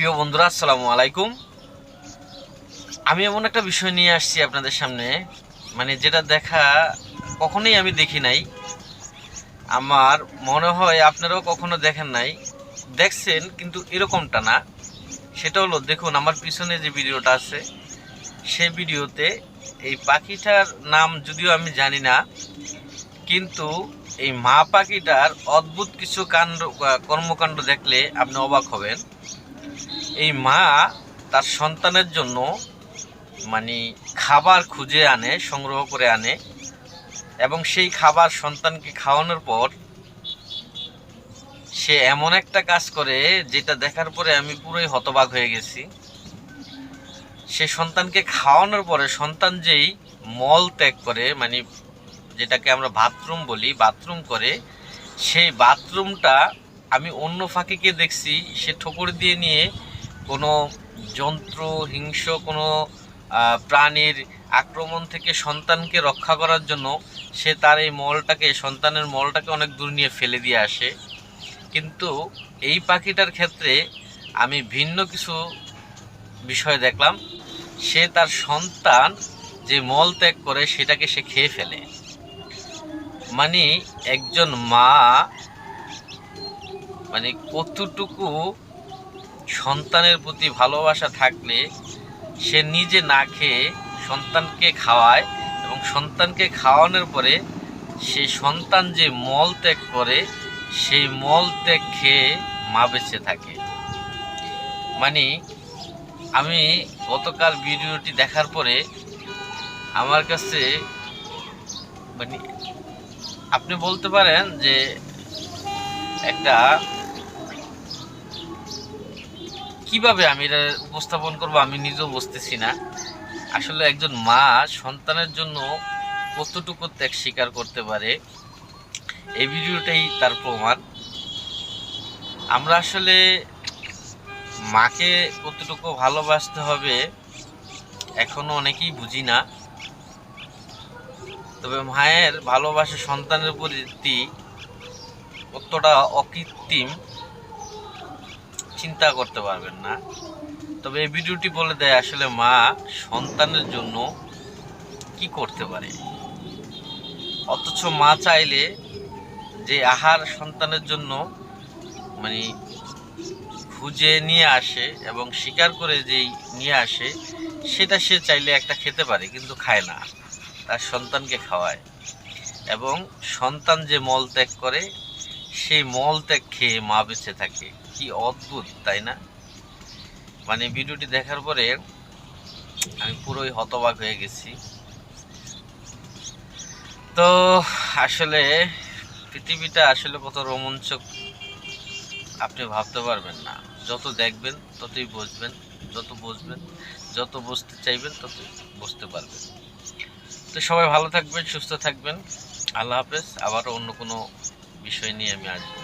প্রিয় বন্ধুরা, আসসালামু আলাইকুম। আমি এমন একটা বিষয় নিয়ে আসছি আপনাদের সামনে মানে যেটা দেখা কখনোই আমি দেখি নাই। আমার মনে হয় আপনারাও কখনো দেখেন নাই। দেখছেন, কিন্তু এরকমটা না। সেটা হলো, দেখুন, আমার পিছনে যে ভিডিওটা আছে সেই ভিডিওতে এই পাখিটার নাম যদিও আমি জানি না, কিন্তু এই মা পাখিটার অদ্ভুত কিছু কাণ্ড, কর্মকাণ্ড দেখলে আপনি অবাক হবেন। এই মা তার সন্তানের জন্য মানে খাবার খুঁজে আনে, সংগ্রহ করে আনে, এবং সেই খাবার সন্তানকে খাওয়ানোর পর সে এমন একটা কাজ করে যেটা দেখার পরে আমি পুরোই হতবাক হয়ে গেছি। সে সন্তানকে খাওয়ানোর পরে সন্তান যেই মল ত্যাগ করে মানে যেটাকে আমরা বাথরুম বলি, বাথরুম করে, সেই বাথরুমটা আমি অন্য ফাঁকিকে দেখছি, সে ঠোকর দিয়ে নিয়ে কোনো যন্ত্র, হিংস্র কোনো প্রাণীর আক্রমণ থেকে সন্তানকে রক্ষা করার জন্য সে তার এই মলটাকে, সন্তানের মলটাকে অনেক দূর নিয়ে ফেলে দিয়ে আসে। কিন্তু এই পাখিটার ক্ষেত্রে আমি ভিন্ন কিছু বিষয় দেখলাম। সে তার সন্তান যে মল ত্যাগ করে, সেটাকে সে খেয়ে ফেলে। মানে একজন মা মানে কতটুকু সন্তানের প্রতি ভালোবাসা থাকলে সে নিজে না খেয়ে সন্তানকে খাওয়ায় এবং সন্তানকে খাওয়ানোর পরে সেই সন্তান যে মল ত্যাগ করে, সেই মল ত্যাগ খেয়ে মা বেঁচে থাকে। মানে আমি গতকাল ভিডিওটি দেখার পরে আমার কাছে মানে আপনি বলতে পারেন যে একটা কীভাবে আমি এটা উপস্থাপন করব আমি নিজেও বুঝতেছি না। আসলে একজন মা সন্তানের জন্য কতটুকু ত্যাগ স্বীকার করতে পারে, এই ভিডিওটাই তার প্রমাণ। আমরা আসলে মাকে কতটুকু ভালোবাসতে হবে এখনও অনেকেই বুঝি না। তবে মায়ের ভালোবাসা সন্তানের প্রতি কতটা অকৃত্রিম চিন্তা করতে পারবেন না। তবে এই ভিডিওটি বলে দেয় আসলে মা সন্তানের জন্য কি করতে পারে। অথচ মা চাইলে যে আহার সন্তানের জন্য মানে খুঁজে নিয়ে আসে এবং শিকার করে যেই নিয়ে আসে, সেটা সে চাইলে একটা খেতে পারে কিন্তু খায় না। তার সন্তানকে খাওয়ায়। এবং সন্তান যে মল ত্যাগ করে, সেই মল ত্যাগ খেয়ে মা বেঁচে থাকে। কি অদ্ভুত, তাই না? মানে ভিডিওটি দেখার পরে আমি পুরোই হতবাক হয়ে গেছি। তো আসলে পৃথিবীটা আসলে কত রোমাঞ্চক, আপনি ভাবতে পারবেন না। যত দেখবেন, ততই বুঝবেন, যত বুঝবেন, যত বুঝতে চাইবেন, ততই বুঝতে পারবেন। তো সবাই ভালো থাকবেন, সুস্থ থাকবেন। আল্লাহ হাফেজ, আবারও অন্য কোনো বিষয় নিয়ে আমি আসব।